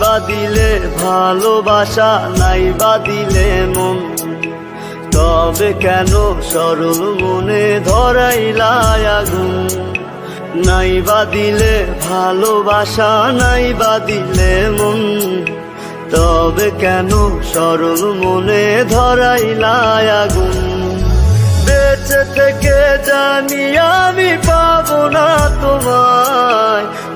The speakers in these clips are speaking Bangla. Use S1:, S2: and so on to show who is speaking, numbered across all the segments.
S1: বা দিলে ভালোবাসা নাই বা দিলে মন। তবে কেন সরল মনে ধরাইলা আগুন? নাই বা দিলে ভালোবাসা নাই বা দিলে মন। তবে কেন সরল মনে ধরাইলা আগুন? বেঁচে থেকে জানি আমি পাবো না তোমায়।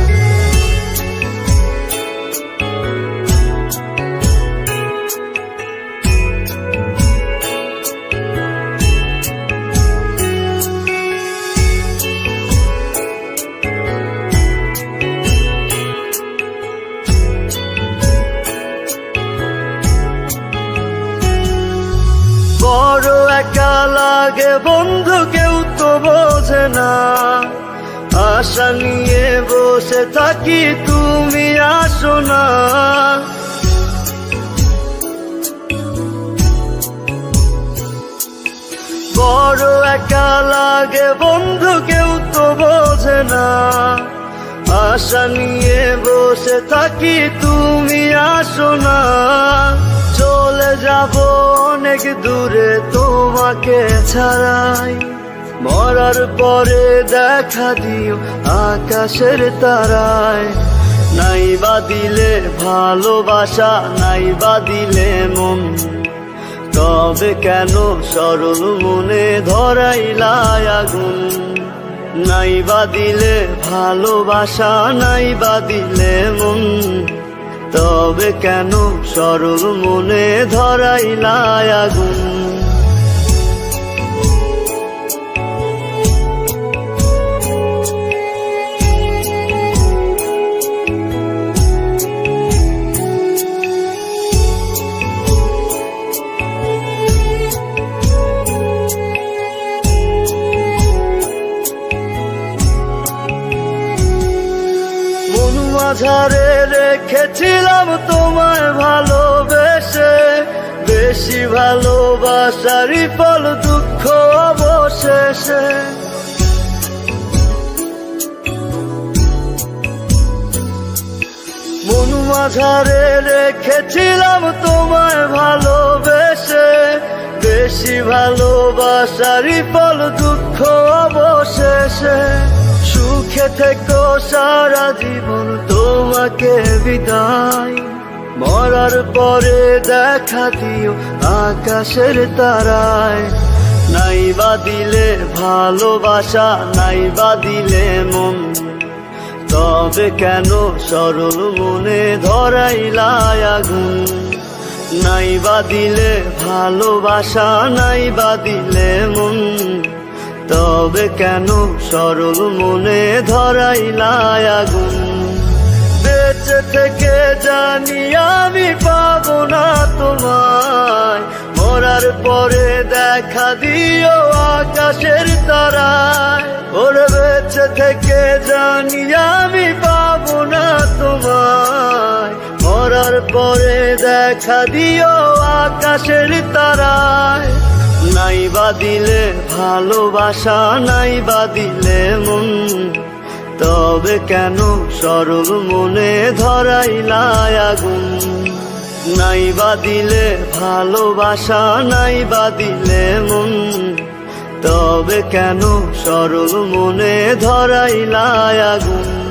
S1: একা লাগে বন্ধু কেউ তো বোঝে না। আশা নিয়ে বসে থাকি, তুমি আসো না। বড় একা লাগে বন্ধু কেউ তো বোঝে না। আশা নিয়ে বসে থাকি, তুমি আসো না। অনেক দূরে তোমাকে ছাড়াই। মরার পরে দেখা দিও আকাশের তারায়। নাই বা দিলে ভালোবাসা, নাই বা দিলে মন। তবে কেন সরল মনে ধরাইলা আগুন? নাই বা দিলে ভালোবাসা, নাই বা দিলে মন। তবে কেন? সরল মনে ধরাইলায় আগুন। মাঝারে রেখেছিলাম তোমায় ভালোবেসে। বেশি ভালোবাসারই ফল দুঃখ অবশেষে। মন মাঝারে রেখেছিলাম তোমায় ভালোবেসে। বেশি ভালোবাসারই ফল দুঃখ অবশেষে সুখে থেকো, সারা জীবন তোমাকে বিদায়। মরার পরে দেখা দিও আকাশের তারায়। নাই বা দিলে ভালোবাসা, নাই বা দিলে মন। তবে কেন সরল মনে ধরাইলা আগুন? নাই বা দিলে ভালোবাসা, নাই বা দিলে মন। তবে কেন সরল মনে ধরাইলা আগুন? বেঁচে থেকে জানি আমি পাবো না তোমায়। মরার পরে দেখা দিও আকাশের তারায়। ওর বেঁচে থেকে জানি আমি পাবো না তোমায়। মরার পরে দেখা দিও আকাশের তারায়। নাই বা দিলে ভালোবাসা নাই বা দিলে মন। তবে কেন সরল মনে ধরাইলা আগুন? নাই বা দিলে ভালোবাসা নাই বা দিলে মন। তবে কেন সরল মনে ধরাইলা আগুন?